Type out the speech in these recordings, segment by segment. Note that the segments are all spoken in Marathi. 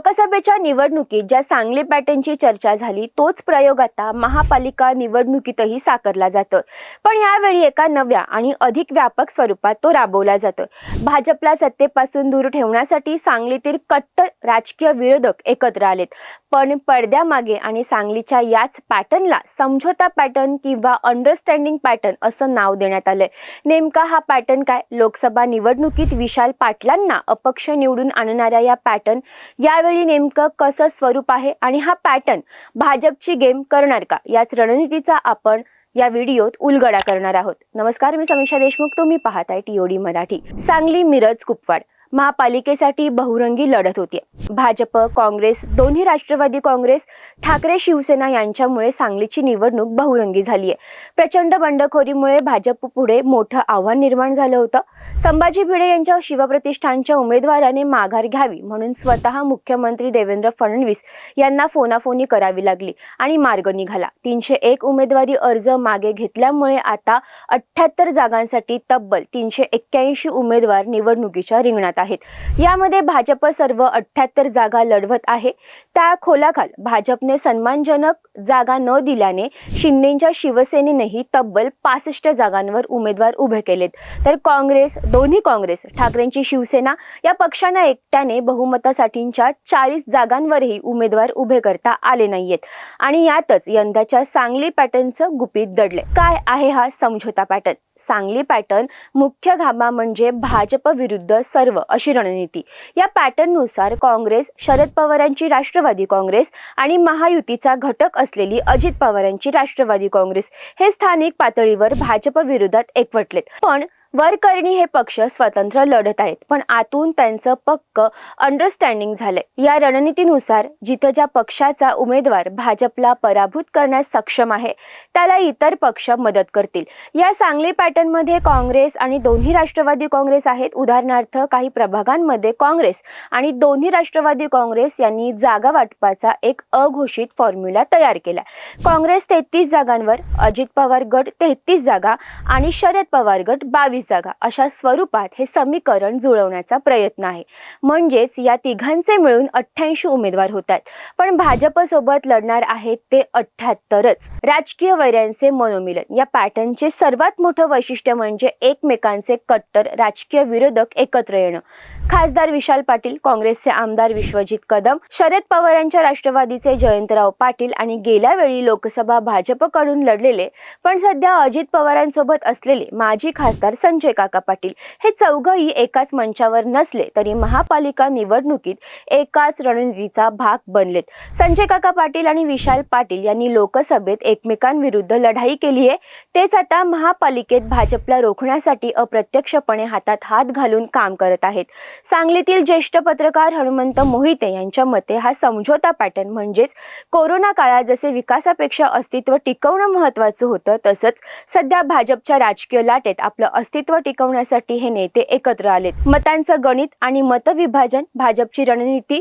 लोकसभेच्या निवडणुकीत ज्या सांगली पॅटर्नची चर्चा झाली तोच प्रयोग आता महापालिका निवडणुकीतही साकारला जातो. पण यावेळी एका नव्या आणि अधिक व्यापक स्वरूपात तो राबवला जातोय भाजपला सत्तेपासून दूर ठेवण्यासाठी सांगलीतील कट्टर राजकीय विरोधक एकत्र आलेत. पण पडद्यामागे आणि सांगलीच्या याच पॅटर्नला समझोता पॅटर्न किंवा अंडरस्टँडिंग पॅटर्न असं नाव देण्यात आलंय. नेमका हा पॅटर्न काय? लोकसभा निवडणुकीत विशाल पाटलांना अपक्ष निवडून आणणाऱ्या या पॅटर्न यावेळी नेमकं कसं स्वरूप आहे आणि हा पॅटर्न भाजपची गेम करणार का? याच रणनीतीचा आपण या व्हिडिओत उलगडा करणार आहोत. नमस्कार मी समीक्षा देशमुख. तुम्ही पाहताय टीओडी मराठी. सांगली मिरज कुपवाड. महापालिकेसाठी बहुरंगी लढत होती. भाजप काँग्रेस दोन्ही राष्ट्रवादी काँग्रेस ठाकरे शिवसेना यांच्यामुळे सांगलीची निवडणूक बहुरंगी झाली आहे प्रचंड बंडखोरीमुळे भाजप पुढे मोठं आव्हान निर्माण झालं होतं. संभाजी भिडे यांच्या शिवप्रतिष्ठानच्या उमेदवाराने माघार घ्यावी म्हणून स्वतः मुख्यमंत्री देवेंद्र फडणवीस यांना फोनाफोनी करावी लागली आणि मार्ग निघाला. तीनशे एक उमेदवारी अर्ज मागे घेतल्यामुळे आता अठ्ठ्याहत्तर जागांसाठी तब्बल तीनशे एक्क्याऐंशी उमेदवार निवडणुकीच्या रिंगणात आहेत. यामध्ये भाजप सर्व अठ्ठ्याहत्तर जागा लढवत आहे. त्या खोलाखाल भाजपने सन्मानजनक जागा न दिल्याने शिंदेच्या शिवसेनेनेही तब्बल पासष्ट जागांवर उमेदवार उभे केलेत. तर काँग्रेस दोन्ही काँग्रेस ठाकरेंची शिवसेना या पक्षांना एकट्याने बहुमतासाठीच्या चाळीस जागांवरही उमेदवार उभे करता आले नाहीयेत. आणि यातच यंदाच्या सांगली पॅटर्नचं गुपित दडले काय आहे हा समझोता पॅटर्न? सांगली पॅटर्न मुख्य घामा म्हणजे भाजप विरुद्ध सर्व अशी रणनीती. या पॅटर्ननुसार काँग्रेस शरद पवारांची राष्ट्रवादी काँग्रेस आणि महायुतीचा घटक असलेली अजित पवारांची राष्ट्रवादी काँग्रेस हे स्थानिक पातळीवर भाजप विरोधात एकवटलेत. पण वरकरणी हे पक्ष स्वतंत्र लढत आहेत पण आतून त्यांचं पक्क अंडरस्टँडिंग झालंय. या रणनीतीनुसार जिथं ज्या पक्षाचा उमेदवार भाजपला पराभूत करण्यास सक्षम आहे त्याला इतर पक्ष मदत करतील. या सांगली पॅटर्नमध्ये काँग्रेस आणि दोन्ही राष्ट्रवादी काँग्रेस आहेत. उदाहरणार्थ काही प्रभागांमध्ये काँग्रेस आणि दोन्ही राष्ट्रवादी काँग्रेस यांनी जागा वाटपाचा एक अघोषित फॉर्म्युला तयार केला. काँग्रेस तेहतीस जागांवर अजित पवार गट तेहतीस जागा आणि शरद पवार गट बावीस जागा. अशा स्वरूपात हे समीकरण जुळवण्याचा प्रयत्न आहे. म्हणजेच या तिघांचे मिळून अठ्ठ्याऐंशी उमेदवार होतात. पण भाजपसोबत लढणार आहेत ते अठ्ठ्याहत्तरच. राजकीय वैऱ्यांचे मनोमिलन. या पॅटर्नचे सर्वात मोठं वैशिष्ट्य म्हणजे एकमेकांचे कट्टर राजकीय विरोधक एकत्र येणं. खासदार विशाल पाटील काँग्रेसचे आमदार विश्वजित कदम शरद पवारांच्या राष्ट्रवादीचे जयंतराव पाटील आणि गेल्या वेळी लोकसभा भाजपकडून लढलेले पण सध्या अजित पवारांसोबत असलेले माजी खासदार संजय काका पाटील हे चौघही एकाच मंचावर नसले तरी महापालिका निवडणुकीत एकाच रणनीतीचा भाग बनलेत. संजय काका पाटील आणि विशाल पाटील यांनी लोकसभेत एकमेकांविरुद्ध लढाई केली आहे. तेच आता महापालिकेत भाजपला रोखण्यासाठी अप्रत्यक्षपणे हातात हात घालून काम करत आहेत. सांगलीतील ज्येष्ठ पत्रकार हनुमंत मोहिते यांच्या मते हा समझोता पॅटर्न म्हणजेच कोरोना काळात जसे विकासापेक्षा अस्तित्व टिकवणं महत्वाचं होतं तसंच सध्या भाजपच्या राजकीय लाटेत आपलं अस्तित्व टिकवण्यासाठी हे नेते एकत्र आलेत. मतांचं गणित आणि मतविभाजन भाजपची रणनीती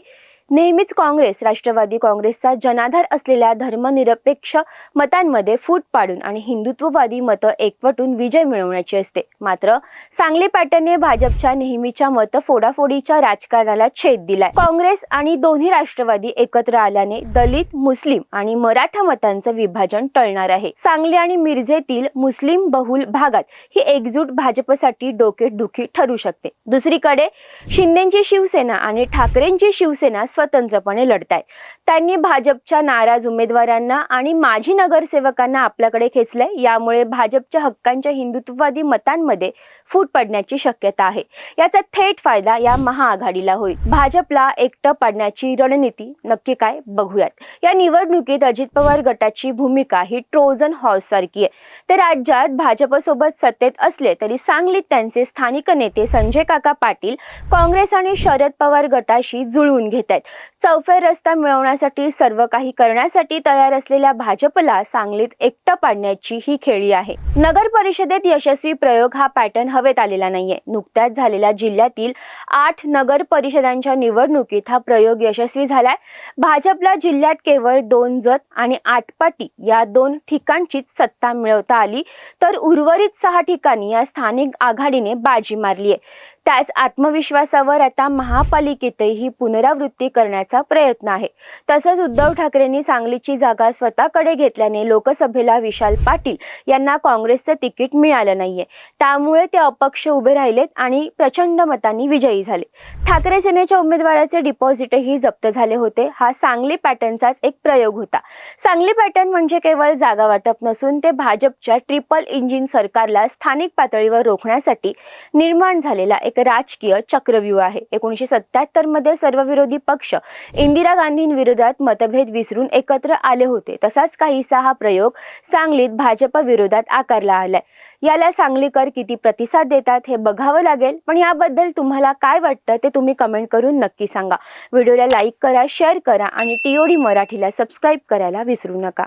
नेहमीच काँग्रेस राष्ट्रवादी काँग्रेसचा जनाधार असलेल्या धर्मनिरपेक्ष मतांमध्ये फूट पाडून आणि हिंदुत्ववादी मतं एकवटून विजय मिळवण्याची असते. मात्र सांगली पॅटर्नने भाजपच्या नेहमीच्या मत फोडाफोडीच्या राजकारणाला छेद दिलाय. काँग्रेस आणि दोन्ही राष्ट्रवादी एकत्र आल्याने दलित मुस्लिम आणि मराठा मतांचं विभाजन टळणार आहे. सांगली आणि मिरजेतील मुस्लिम बहुल भागात ही एकजूट भाजपसाठी डोकेदुखी ठरू शकते. दुसरीकडे शिंदेची शिवसेना आणि ठाकरेंची शिवसेना स्वतंत्रपणे लढतायत. त्यांनी भाजपच्या नाराज उमेदवारांना आणि माजी नगरसेवकांना आपल्याकडे खेचलंय. यामुळे भाजपच्या हक्कांच्या हिंदुत्ववादी मतांमध्ये फूट पडण्याची शक्यता आहे. याचा थेट फायदा या महाआघाडीला होईल. भाजपला एकटं पाडण्याची रणनीती नक्की काय बघूयात. या निवडणुकीत अजित पवार गटाची भूमिका ही ट्रोजन हॉर्स सारखी आहे. ते राज्यात भाजपसोबत सत्तेत असले तरी सांगलीत त्यांचे स्थानिक नेते संजय काका पाटील काँग्रेस आणि शरद पवार गटाशी जुळवून घेत आहेत. चौफेर रस्ता मिळवण्यासाठी सर्व काही करण्यासाठी तयार असलेल्या भाजपला सांगलीत एकटं पाडण्याची ही खेळी आहे. नगर परिषदेत यशस्वी प्रयोग हा पॅटर्न हवेत आलेला नाहीये. नुकत्याच झालेल्या जिल्ह्यातील आठ नगर परिषदांच्या निवडणुकीत हा प्रयोग यशस्वी झालाय. भाजपला जिल्ह्यात केवळ दोन जत आणि आटपाटी या दोन ठिकाणचीच सत्ता मिळवता आली. तर उर्वरित सहा ठिकाणी या स्थानिक आघाडीने बाजी मारली आहे त्याच आत्मविश्वासावर आता महापालिकेतही पुनरावृत्ती करण्याचा प्रयत्न आहे. तसंच उद्धव ठाकरेंनी सांगलीची जागा स्वतःकडे घेतल्याने लोकसभेला विशाल पाटील यांना काँग्रेसचं तिकीट मिळालं नाहीये. त्यामुळे ते अपक्ष उभे राहिलेत आणि प्रचंड मतांनी विजयी झाले. ठाकरे सेनेच्या उमेदवाराचे डिपॉझिटही जप्त झाले होते. हा सांगली पॅटर्नचाच एक प्रयोग होता. सांगली पॅटर्न म्हणजे केवळ जागा वाटप नसून ते भाजपच्या ट्रिपल इंजिन सरकारला स्थानिक पातळीवर रोखण्यासाठी निर्माण झालेला एक राजकीय चक्रव्यूह आहे. एकोणीसशे सत्याहत्तरमध्ये सर्व विरोधी पक्ष इंदिरा गांधींविरोधात मतभेद विसरून एकत्र आले होते. तसाच काहीसा हा प्रयोग सांगलीत भाजप विरोधात आकारला आलाय. याला सांगलीकर किती प्रतिसाद देतात हे बघावं लागेल. पण याबद्दल तुम्हाला काय वाटतं ते तुम्ही कमेंट करून नक्की सांगा. व्हिडिओला लाईक करा शेअर करा आणि टीओडी मराठीला सबस्क्राईब करायला विसरू नका.